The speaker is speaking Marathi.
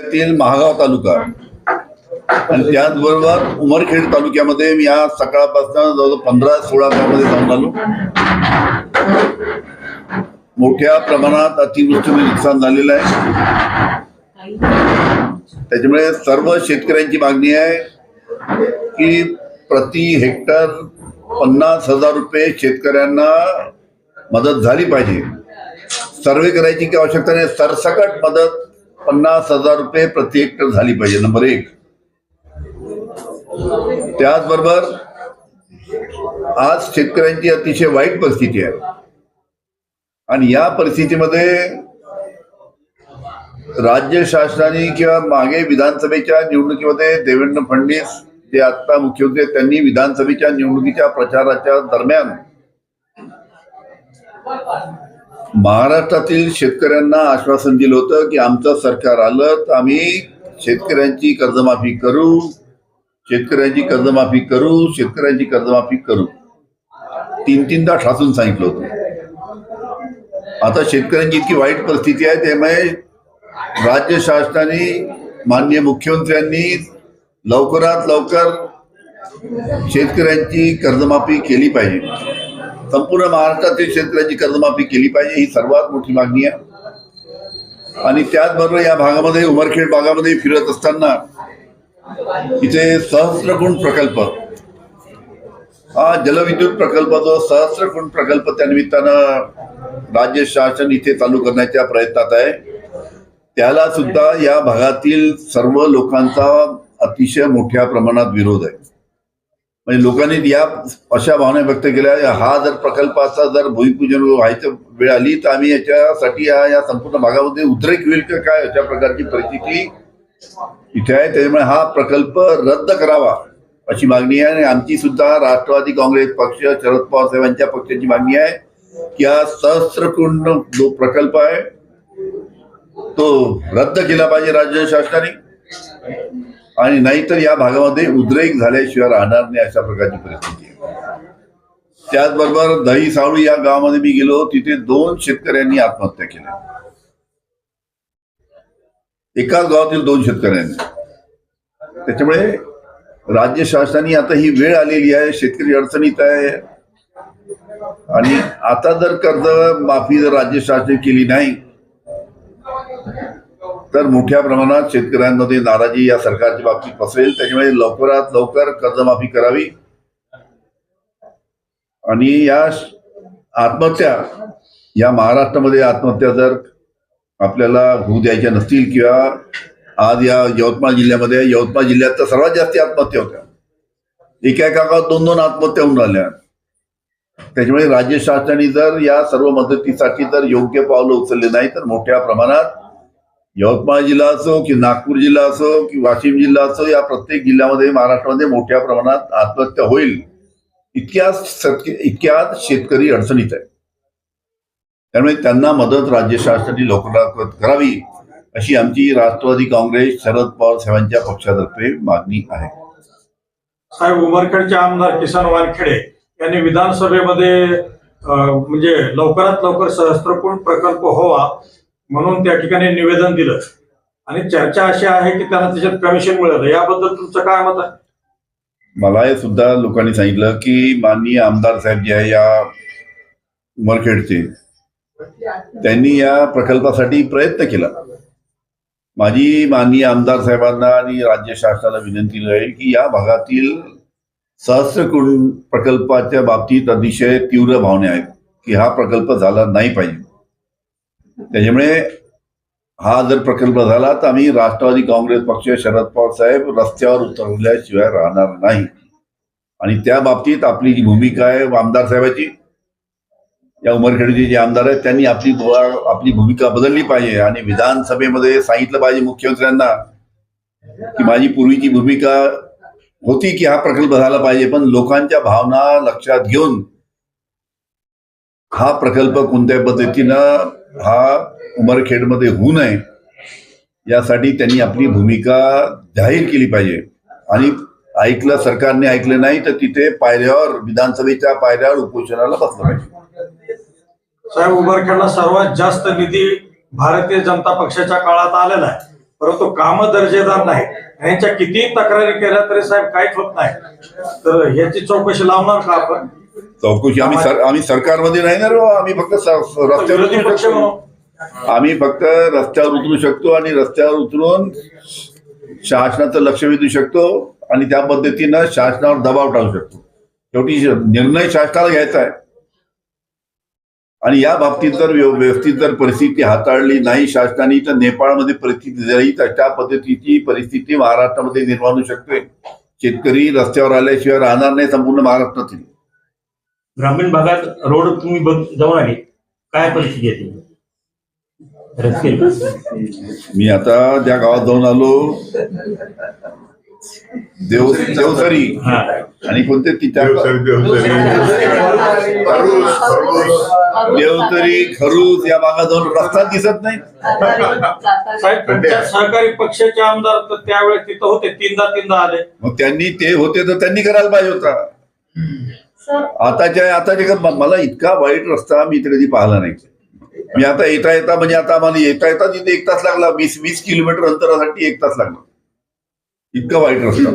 जिल्ह्यातील महागाव तालुका. आणि त्याचबरोबर उमरखेड तालुक्यामध्ये मी आज सकाळपासून जवळजवळ पंधरा सोळा गावामध्ये जाऊन आलो. मोठ्या प्रमाणात अतिवृष्टीने नुकसान झालेलं आहे. त्याच्यामुळे सर्व शेतकऱ्यांची मागणी आहे की प्रति हेक्टर पन्नास हजार रुपये शेतकऱ्यांना मदत झाली पाहिजे. सर्वे करायची की आवश्यकता नाही. सरसकट मदत पन्नास हजार रुपये प्रति हेक्टर झाली पाहिजे नंबर एक. त्याचबरोबर आज शेतकऱ्यांची अतिशय वाईट परिस्थिती आहे. आणि या परिस्थितीमध्ये राज्य शासनाने किंवा मागे विधानसभेच्या निवडणुकीमध्ये देवेंद्र फडणवीस जे आता मुख्यमंत्री त्यांनी विधानसभेच्या निवडणुकीच्या प्रचाराच्या दरम्यान महाराष्ट्रातील शेतकऱ्यांना आश्वासन दिलं होतं की आमचं सरकार आलं तर आम्ही शेतकऱ्यांची कर्जमाफी करू शेतकऱ्यांची कर्जमाफी करू शेतकऱ्यांची कर्जमाफी करू. तीन तीनदा ठासून सांगितलं होतं. आता शेतकऱ्यांची इतकी वाईट परिस्थिती आहे त्यामुळे राज्य शासनाने माननीय मुख्यमंत्र्यांनी लवकरात लवकर शेतकऱ्यांची कर्जमाफी केली पाहिजे. संपूर्ण महाराष्ट्रातील शेतकऱ्यांची कर्जमाफी केली पाहिजे ही सर्वात मोठी मागणी आहे. आणि त्याचबरोबर या भागामध्ये उमरखेड भागामध्ये फिरत असताना इथे सहस्त्रकुंड प्रकल्प. हा जलविद्युत प्रकल्प जो सहस्त्रकुंड प्रकल्प त्या निमित्तानं राज्य शासन इथे चालू करण्याच्या प्रयत्नात आहे. त्याला सुद्धा या भागातील सर्व लोकांचा अतिशय मोठ्या प्रमाणात विरोध आहे. म्हणजे लोकांनी या अशा भावना व्यक्त केल्या हा जर प्रकल्पाचा जर भूमिपूजन व्हायचं वेळ आली तर आम्ही याच्यासाठी या या संपूर्ण भागामध्ये उद्रेक होईल का काय अशा प्रकारची परिस्थिती इथे आहे. त्याच्यामुळे हा प्रकल्प रद्द करावा अशी मागणी आहे. आणि आमची सुद्धा राष्ट्रवादी काँग्रेस पक्ष शरद पवार साहेबांच्या पक्षाची मागणी आहे की हा सहस्त्रकुंड जो प्रकल्प आहे तो रद्द केला पाहिजे राज्य शासनाने. आणि नाहीतर या भागामध्ये उद्रेक झाल्याशिवाय राहणार नाही अशा प्रकारची परिस्थिती आहे. त्याचबरोबर दही साळू या गावामध्ये मी गेलो तिथे दोन शेतकऱ्यांनी आत्महत्या केल्या एकाच गावातील दोन शेतकऱ्यांनी. त्याच्यामुळे राज्य शासनाने आता ही वेळ आलेली आहे शेतकरी अडचणीत आहे. आणि आता जर कर्ज माफी जर राज्य शासनाने केली नाही तर मोठ्या प्रमाणात शेतकऱ्यांमध्ये नाराजी या सरकारच्या बाबतीत पसरेल. त्याच्यामुळे लवकरात लवकर कर्जमाफी करावी. आणि या आत्महत्या या महाराष्ट्रामध्ये आत्महत्या जर आपल्याला होऊ द्यायच्या नसतील किंवा आज या यवतमाळ जिल्ह्यामध्ये यवतमाळ जिल्ह्यात तर सर्वात जास्त आत्महत्या होत्या. एका एका गावात दोन दोन आत्महत्या होऊन राहिल्या. त्याच्यामुळे राज्य शासनाने जर या सर्व मदतीसाठी जर योग्य पावलं उचलले नाही तर मोठ्या प्रमाणात यवतमाळ जिल्हा असो की नागपूर जिल्हा असो की वाशिम जिल्हा असो या प्रत्येक जिल्ह्यामध्ये महाराष्ट्रामध्ये मोठ्या प्रमाणात आत्महत्या होईल. इतक्या इतक्या इतक्यात शेतकरी अडचणीत आहे त्यामुळे त्यांना मदत राज्य शासनाने लवकरात करावी अशी आमची राष्ट्रवादी काँग्रेस शरद पवार साहेबांच्या पक्षातर्फे मागणी आहे. साहेब उमरखेडचे आमदार किसन वानखेडे यांनी विधानसभेमध्ये म्हणजे लवकरात लवकर सहस्त्रकुंड प्रकल्प हवा म्हणून त्या ठिकाणी निवेदन दिलं. आणि चर्चा अशी आहे की त्यांना त्याच्यात कमिशन मिळालं. याबद्दल तुमचं काय मत आहे? मला हे सुद्धा लोकांनी सांगितलं की माननीय आमदार साहेब जे आहे या उमरखेडचे त्यांनी या प्रकल्पासाठी प्रयत्न केला. माझी माननीय आमदार साहेबांना आणि राज्य शासनाला विनंती आहे की या भागातील सहस्रकुंड प्रकल्पाच्या बाबतीत अतिशय तीव्र भावना आहेत की हा प्रकल्प झाला नाही पाहिजे. त्याच्यामुळे हा जर प्रकल्प झाला तर आम्ही राष्ट्रवादी काँग्रेस पक्ष शरद पवार साहेब रस्त्यावर उतरल्याशिवाय राहणार नाही. आणि त्या बाबतीत आपली जी भूमिका आहे आमदार साहेबाची या उमरखेडचे जे आमदार आहेत त्यांनी आपली आपली भूमिका बदलली पाहिजे. आणि विधानसभेमध्ये सांगितलं पाहिजे मुख्यमंत्र्यांना की माझी पूर्वीची भूमिका होती की हा प्रकल्प झाला पाहिजे पण लोकांच्या भावना लक्षात घेऊन हा प्रकल्प कोणत्या पद्धतीनं हा उमरखेडमध्ये होऊ नये यासाठी त्यांनी आपली भूमिका जाहीर केली पाहिजे. आणि ऐकलं सरकारने ऐकलं नाही तर तिथे पायऱ्यावर विधानसभेच्या पायऱ्यावर उपोषणाला बसलं पाहिजे. साहेब उमरखेडला सर्वात जास्त निधी भारतीय जनता पक्षाच्या काळात आलेला आहे. परंतु काम दर्जेदार नाही यांच्या कितीही तक्रारी केल्या तरी साहेब काहीच होत नाही. तर ह्याची चौकशी लावणार का आपण? चौकशी आम्ही सर आम्ही सरकारमध्ये नाही ना रे. आम्ही फक्त रस्त्यावर उतरू शकतो. आम्ही फक्त रस्त्यावर उतरू शकतो आणि रस्त्यावर उतरून शासनाचं लक्ष वेधू शकतो आणि त्या पद्धतीनं शासनावर दबाव टाकू शकतो. शेवटी निर्णय शासनाला घ्यायचा आहे. आणि या बाबतीत जर व्यव- व्यवस्थित जर परिस्थिती हाताळली नाही शासनाने तर नेपाळमध्ये परिस्थिती झाली तर त्या पद्धतीची परिस्थिती महाराष्ट्रामध्ये निर्माण होऊ शकते. शेतकरी रस्त्यावर आल्याशिवाय राहणार नाही संपूर्ण महाराष्ट्रातील. ग्रामीण भागात रोड तुम्ही बघ जाऊन आले काय परिस्थिती आहे रस्ते मी आता ज्या गावात जाऊन आलो. देव देवसरी. हा. आणि कोणते ती त्या देवतरी खरूज या भागात जाऊन रस्ता दिसत नाही. सहकारी पक्षाचे आमदार तर त्यावेळेस तिथं होते तीनदा तीनदा आले. मग त्यांनी ते होते तर त्यांनी करायला पाहिजे होता. आताच्या आताच्या का- मला इतका वाईट रस्ता मी इथे कधी पाहिला नाही. मी आता येता येता म्हणजे आता आम्हाला येता येता तिथे एक तास लागला. वीस वीस किलोमीटर अंतरासाठी एक तास लागला. इतका वाईट रस्ता.